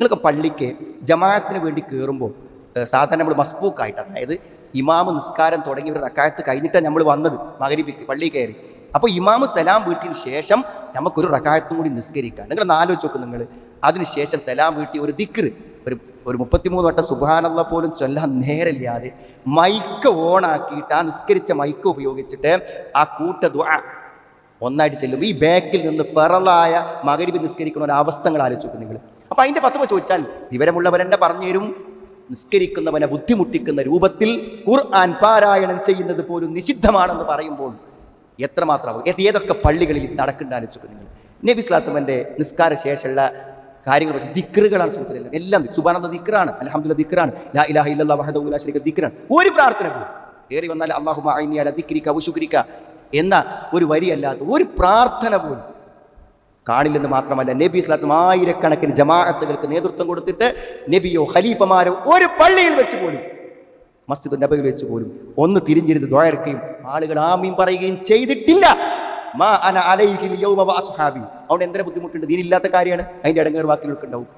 നിങ്ങൾക്ക് പള്ളിക്ക് ജമാഅത്തിന് വേണ്ടി കയറുമ്പോൾ സാധാരണ നമ്മൾ മസ്ബൂക്കായിട്ട് അതായത് ഇമാമ് നിസ്കാരം തുടങ്ങിയ ഒരു റക്കായത്ത് കഴിഞ്ഞിട്ടാണ് നമ്മൾ വന്നത് മകരിപ്പിക്ക് പള്ളി കയറി. അപ്പോൾ ഇമാമ് സലാം വീട്ടിന് ശേഷം നമുക്കൊരു റക്കായത്തും കൂടി നിസ്കരിക്കാം. നിങ്ങൾ ആലോചിച്ച് നോക്കും നിങ്ങൾ. അതിനുശേഷം സലാം വീട്ടി ഒരു ദിക്റ് ഒരു ഒരു മുപ്പത്തിമൂന്ന് വട്ടം സുബാനുള്ള പോലും ചൊല്ലാൻ നേരമില്ലാതെ മൈക്ക് ഓണാക്കിയിട്ട് ആ നിസ്കരിച്ച മൈക്ക് ഉപയോഗിച്ചിട്ട് ആ കൂട്ട ഒന്നായിട്ട് ചെല്ലുമ്പോൾ ഈ ബാക്കിൽ നിന്ന് ഫെറലായ മകരിബ് നിസ്കരിക്കുന്ന ഒരു അവസ്ഥകൾ ആലോചിക്കും നിങ്ങൾ. അപ്പൊ അതിന്റെ പത്തുമ ചോദിച്ചാൽ വിവരമുള്ളവരെന്നെ പറഞ്ഞു തരും നിസ്കരിക്കുന്നവനെ ബുദ്ധിമുട്ടിക്കുന്ന രൂപത്തിൽ ഖുർആൻ പാരായണം ചെയ്യുന്നത് പോലും നിഷിദ്ധമാണെന്ന് പറയുമ്പോൾ എത്രമാത്രം ഏത് ഏതൊക്കെ പള്ളികളിൽ നടക്കേണ്ട ആലോചിക്കും നിങ്ങൾ. നബി സ്ലാസമന്റെ നിസ്കാര ശേഷമുള്ള കാര്യങ്ങൾ ദിക്റുകളാണ് സുഹൃത്തുക്കളെല്ലാം എല്ലാം സുബാനന്ദ ദിക്റാണ് അലഹമുല്ല ദിക്റാണ് ലാ ഇലാഹ ഇല്ലാ വഹദഹു ലാ ശരീക ദിക്റാണ്. ഒരു പ്രാർത്ഥന പോലും. കയറി വന്നാൽ അള്ളാഹു അല ദിക്രിക്ക ഉഷുക്രിക്ക എന്ന ഒരു വരിയല്ലാത്ത ഒരു പ്രാർത്ഥന പോലും കാണില്ലെന്ന് മാത്രമല്ല നബി ഇസ്ലാസം ആയിരക്കണക്കിന് ജമാഅത്തുകൾക്ക് നേതൃത്വം കൊടുത്തിട്ട് നബിയോ ഖലീഫമാരോ ഒരു പള്ളിയിൽ വെച്ച് പോലും മസ്ജിദ് നബയിൽ വെച്ച് പോലും ഒന്ന് തിരിഞ്ഞിരുന്ന് ദ്വാരക്കുകയും ആളുകൾ ആമീം പറയുകയും ചെയ്തിട്ടില്ല. മാ അന അലൈഹിൽ യൗമ വാസ്ഹാബി അതുകൊണ്ട് എന്തൊരു ബുദ്ധിമുട്ടുണ്ട്? ദീനില്ലാത്ത കാര്യമാണ്. അതിന്റെ ഇടങ്ങേർ വാക്കിലൊക്കെ ഉണ്ടാവും